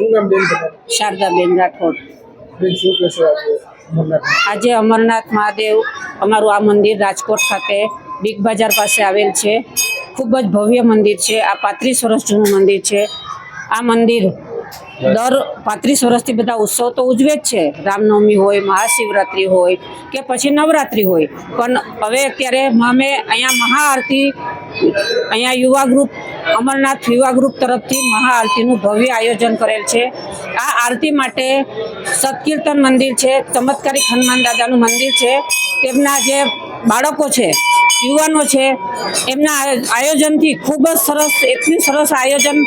શું નામ બેન શારદાબેન રાઠોડ. બેન શું કહેશો આજે અમરનાથ? મહાદેવ અમારું આ મંદિર રાજકોટ ખાતે બિગ બજાર પાસે આવેલ છે. ખૂબ જ ભવ્ય મંદિર છે. આ પાંત્રીસ વર્ષ જૂનું મંદિર છે. આ મંદિર દર પાંત્રીસ વર્ષથી બધા ઉત્સવ તો ઉજવે જ છે. રામનવમી હોય મહાશિવરાત્રિ હોય કે પછી નવરાત્રિ હોય. પણ હવે અત્યારે અમે અહીંયા મહાઆરતી અહીંયા યુવા ગ્રુપ, અમરનાથ યુવા ગ્રુપ તરફથી મહાઆરતીનું ભવ્ય આયોજન કરેલ છે. આ આરતી માટે સત્કીર્તન મંદિર છે ચમત્કારિક હનુમાન દાદાનું મંદિર છે. તેમના જે બાળકો છે, યુવાનો છે, એમના આયોજનથી ખૂબ જ સરસ, એટલું સરસ આયોજન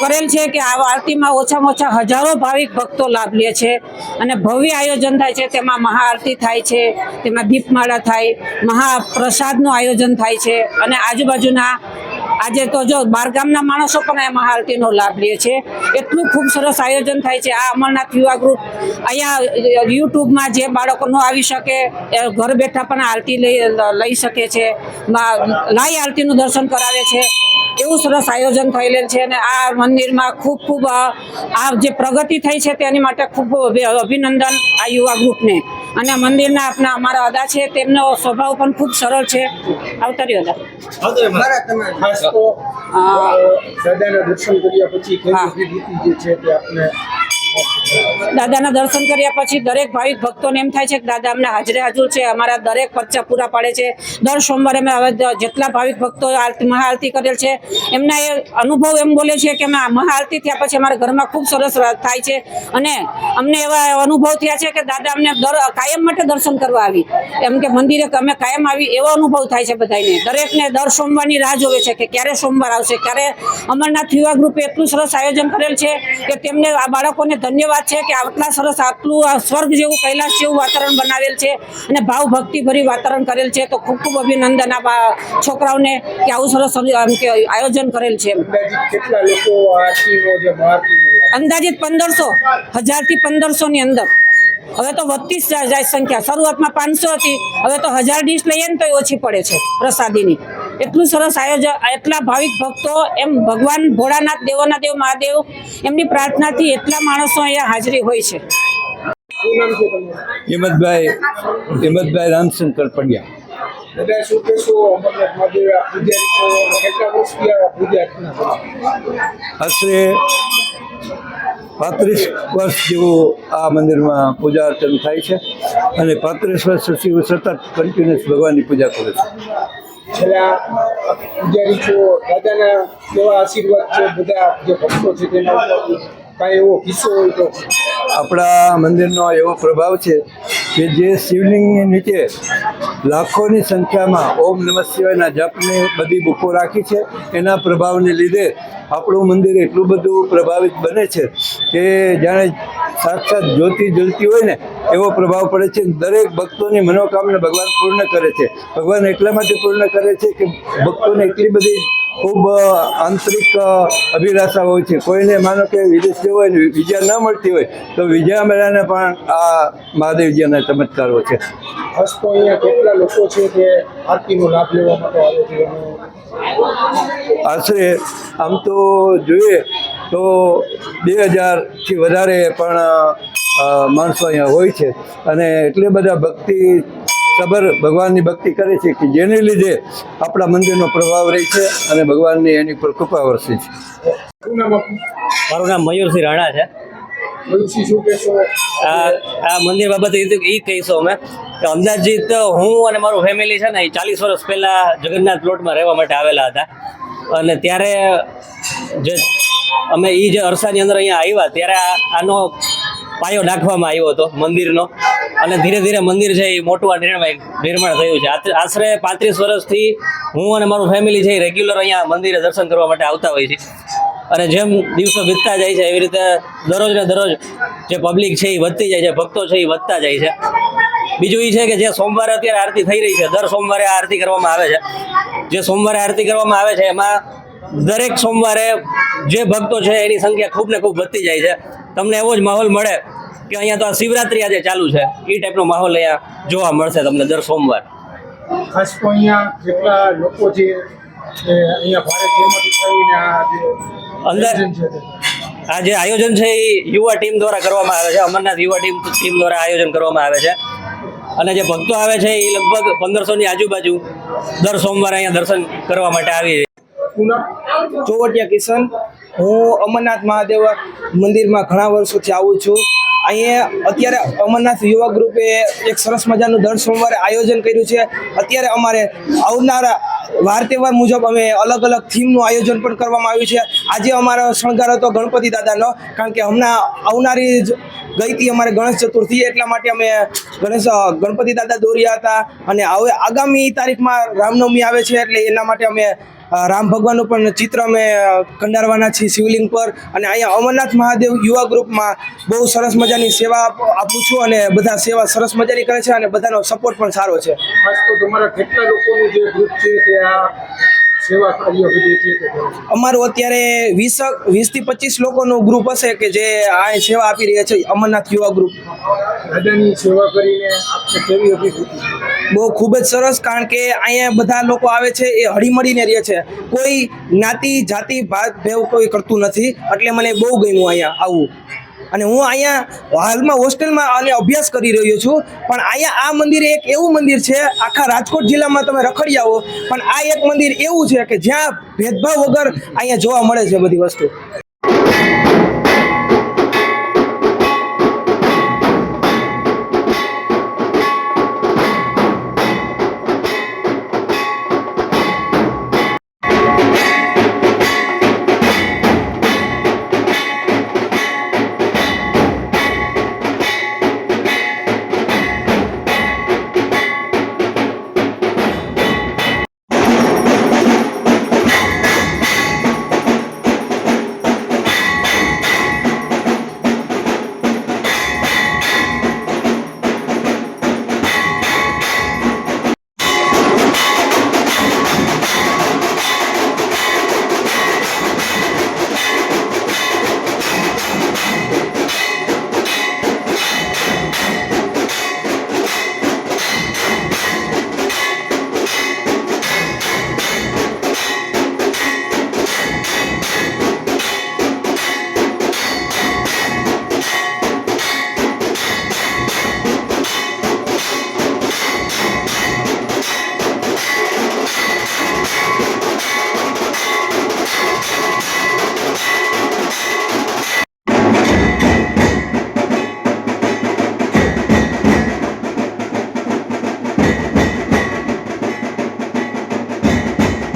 કરેલ છે કે આ આરતીમાં ઓછામાં ઓછા હજારો ભાવિક ભક્તો લાભ લે છે. અને ભવ્ય આયોજન થાય છે, તેમાં મહાઆરતી થાય છે, તેમાં દીપમાળા થાય મહાપ્રસાદનું આયોજન થાય છે. અને આજુબાજુના આજે તો જો બારગામના માણસો પણ આ મહાઆરતીનો લાભ લે છે. એટલું ખૂબ સરસ આયોજન થાય છે. આ અમરનાથ યુવા ગ્રુપ અહીંયા યુટ્યુબમાં જે બાળકો ન આવી શકે, એ ઘર બેઠા પણ આરતી લઈ લઈ શકે છે. લાઈ આરતીનું દર્શન કરાવે છે. એવું સરસ આયોજન થયેલું છે અને આ મંદિરમાં ખૂબ ખૂબ, આ જે પ્રગતિ થઈ છે તેની માટે ખૂબ અભિનંદન આ યુવા ગ્રુપને. અને મંદિરના આપણા અમારા અદા છે તેમનો સ્વભાવ પણ ખૂબ સરળ છે. આવતારી અદા. સદાના હા. દર્શન કર્યા પછી જે છે તે આપને દાદાના દર્શન કર્યા પછી દરેક ભાવિક ભક્તોને એમ થાય છે કે દાદા અમને હાજરે હાજર છે, અમારા દરેક પરચા પૂરા પાડે છે. દર સોમવારે અમે હવે જેટલા ભાવિક ભક્તો આરતી, મહાઆરતી કરેલ છે, એમના એ અનુભવ એમ બોલે છે કે અમે મહાઆરતી થયા પછી અમારા ઘરમાં ખૂબ સરસ થાય છે. અને અમને એવા અનુભવ થયા છે કે દાદા અમને દર કાયમ માટે દર્શન કરવા આવી. એમ કે મંદિરે અમે કાયમ આવી એવો અનુભવ થાય છે બધાને દરેકને દર સોમવારની રાહ જોવે છે કે ક્યારે સોમવાર આવશે, ક્યારે અમરનાથ યુવા ગ્રુપે એટલું સરસ આયોજન કરેલ છે કે તેમને આ બાળકોને ધન્યવાદ છે કે આટલા સરસ આટલું આ સ્વર્ગ જેવું કૈલાસ જેવું વાતાવરણ બનાવેલ છે અને ભાવ ભક્તિભરી વાતાવરણ કરેલ છે તો ખૂબ ખૂબ અભિનંદન આ છોકરાઓને કે આવું સરસ કે આયોજન કરેલ છે અંદાજિત પંદરસો હજારથી પંદરસોની અંદર. હવે તો વધતી જ જાય સંખ્યા. શરૂઆતમાં પાંચસો હતી. હવે તો હજાર ડીશ લઈએ ને તો ઓછી પડે છે પ્રસાદીની. એટલું સરસ આયોજન એટલા ભાવિક ભક્તો એમ ભગવાન ભોળાનાથ દેવોના દેવ મહાદેવ એમની પ્રાર્થનાથી એટલા માણસો અહીંયા હાજરી હોય છે. હિંમતભાઈ હિંમતભાઈ રામશંકર પંડ્યા? આશરે પાંત્રીસ વર્ષ જેવું આ મંદિરમાં પૂજા અર્ચન થાય છે અને પાંત્રીસ વર્ષ હું સતત કન્ટિન્યુઅસ ભગવાનની પૂજા કરું છું. છેલ્લા પૂજારી છો દાદાના કેવા આશીર્વાદ છે બધા જે ભક્તો છે તેના? કાંઈ એવો કિસ્સો હોય તો? આપણા મંદિરનો એવો પ્રભાવ છે કે જે શિવલિંગની નીચે લાખોની સંખ્યામાં ઓમ નમઃ શિવાયના જપની બધી બુકો રાખી છે. એના પ્રભાવને લીધે આપણું મંદિર એટલું બધું પ્રભાવિત બને છે કે જાણે સાક્ષાત જ્યોતિ જલતી હોય ને એવો પ્રભાવ પડે છે દરેક ભક્તોની મનોકામના ભગવાન પૂર્ણ કરે છે. ભગવાન એટલા માટે પૂર્ણ કરે છે કે ભક્તોને એટલી બધી ખૂબ આંતરિક અભિલાષા હોય છે. કોઈને માનો કે વિદેશ જવું હોય ને વિજા ન મળતી હોય તો વિજયા મેળાને પણ આ મહાદેવજીના ચમત્કારો છે. ખાસ તો અહીંયા કેટલા લોકો છે તે આરતીનો લાભ લેવા માટે આવે છે? આશરે આમ તો જોઈએ તો બે હજારથી વધારે પણ માણસો અહીંયા હોય છે. અને એટલે બધા ભક્તિ સબર ભગવાનની ભક્તિ કરે છે કે જેને લીધે આપણા મંદિરનો પ્રભાવ રહે છે અને ભગવાનની એની પર કૃપા વરસે છે. મારું નામ મયુરસિંહ રાણા છે. મયુરસિંહ શું કહેશો? આ આ મંદિર બાબતે એ એ કહીશું અમે કે અંદાજિત હું અને મારું ફેમિલી છે ને એ ચાલીસ વર્ષ પહેલાં જગન્નાથ પ્લોટમાં રહેવા માટે આવેલા હતા. અને ત્યારે જે અમે એ જે અરસાની અંદર અહીંયા આવ્યા ત્યારે આનો પાયો નાખવામાં આવ્યો હતો મંદિરનો. અને ધીરે ધીરે મંદિર છે એ મોટું નિર્માણ થયું છે. આશરે પાંત્રીસ વર્ષથી હું અને મારું ફેમિલી છે એ રેગ્યુલર અહીંયા મંદિરે દર્શન કરવા માટે આવતા હોય છે અને જેમ દિવસો વીતતા જાય છે એવી રીતે દરરોજ ને દરરોજ જે પબ્લિક છે એ વધતી જાય છે, ભક્તો છે એ વધતા જાય છે. બીજું એ છે કે જે સોમવારે અત્યારે આરતી થઈ રહી છે, દર સોમવારે આરતી કરવામાં આવે છે. જે સોમવારે આરતી કરવામાં આવે છે, એમાં દરેક સોમવારે જે ભક્તો છે એની સંખ્યા ખૂબ ને ખૂબ વધતી જાય છે. તમને એવો જ માહોલ મળે કે અહીંયા તો આ શિવરાત્રી આજે ચાલુ છે. એ ટાઈપનો માહોલ અહીંયા જોવા મળશે તમને દર સોમવાર. ખાસ તો અહીંયા જેટલા લોકો છે અહીંયા આ જે અંદર- આયોજન છે આ જે આયોજન છે એ યુવા ટીમ દ્વારા કરવામાં આવે છે. અમરનાથ યુવા ટીમ ટીમ દ્વારા આયોજન કરવામાં આવે છે. અને જે ભક્તો આવે છે એ લગભગ પંદરસોની આજુબાજુ દર સોમવારે અહીંયા દર્શન કરવા માટે આવી પુનઃ ચોવટિયા કિશન. હું અમરનાથ મહાદેવ મંદિરમાં ઘણા વર્ષોથી આવું છું. અહીંયા અત્યારે અમરનાથ યુવા ગ્રુપે એક સરસ મજાનું દર સોમવારે આયોજન કર્યું છે. અત્યારે અમારે આવનારા વાર તહેવાર મુજબ અમે અલગ અલગ થીમનું આયોજન પણ કરવામાં આવ્યું છે. આજે અમારો શણગાર હતો ગણપતિ દાદાનો, કારણ કે હમણાં આવનારી જ ગઈ અમારે ગણેશ ચતુર્થી એટલા માટે અમે ગણેશ ગણપતિ દાદા દોર્યા હતા. અને હવે આગામી તારીખમાં રામનવમી આવે છે, એટલે એના માટે અમે રામ ભગવાનનું પણ ચિત્ર અમે કંડારવાના છીએ શિવલિંગ પર. અને અહીંયા અમરનાથ મહાદેવ યુવા ગ્રુપમાં બહુ સરસ મજાની સેવા આપું છું અને બધા સેવા સરસ મજાની કરે છે અને બધાનો સપોર્ટ પણ સારો છે. ખાસ તો તમારા કેટલા લોકોનું જે ગ્રુપ છે તે આ સેવા કાર્ય? અમારું અત્યારે વીસ વીસથી પચીસ લોકોનું ગ્રુપ હશે કે જે આ સેવા આપી રહ્યા છે અમરનાથ યુવા ગ્રુપ દાદાની સેવા કરીને કેવી બહુ ખૂબ જ સરસ કારણ કે અહીંયા બધા લોકો આવે છે એ હળીમળીને રહે છે. કોઈ જ્ઞાતિ જાતિ ભાત ભેવ કોઈ કરતું નથી. એટલે મને બહુ ગમ્યું અહીંયા આવવું અને હું અહીંયા હાલમાં હોસ્ટેલમાં અને અભ્યાસ કરી રહ્યો છું. પણ અહીંયા આ મંદિર એક એવું મંદિર છે, આખા રાજકોટ જિલ્લામાં તમે રખડી આવો પણ આ એક મંદિર એવું છે કે જ્યાં ભેદભાવ વગર અહીંયા જોવા મળે છે બધી વસ્તુ.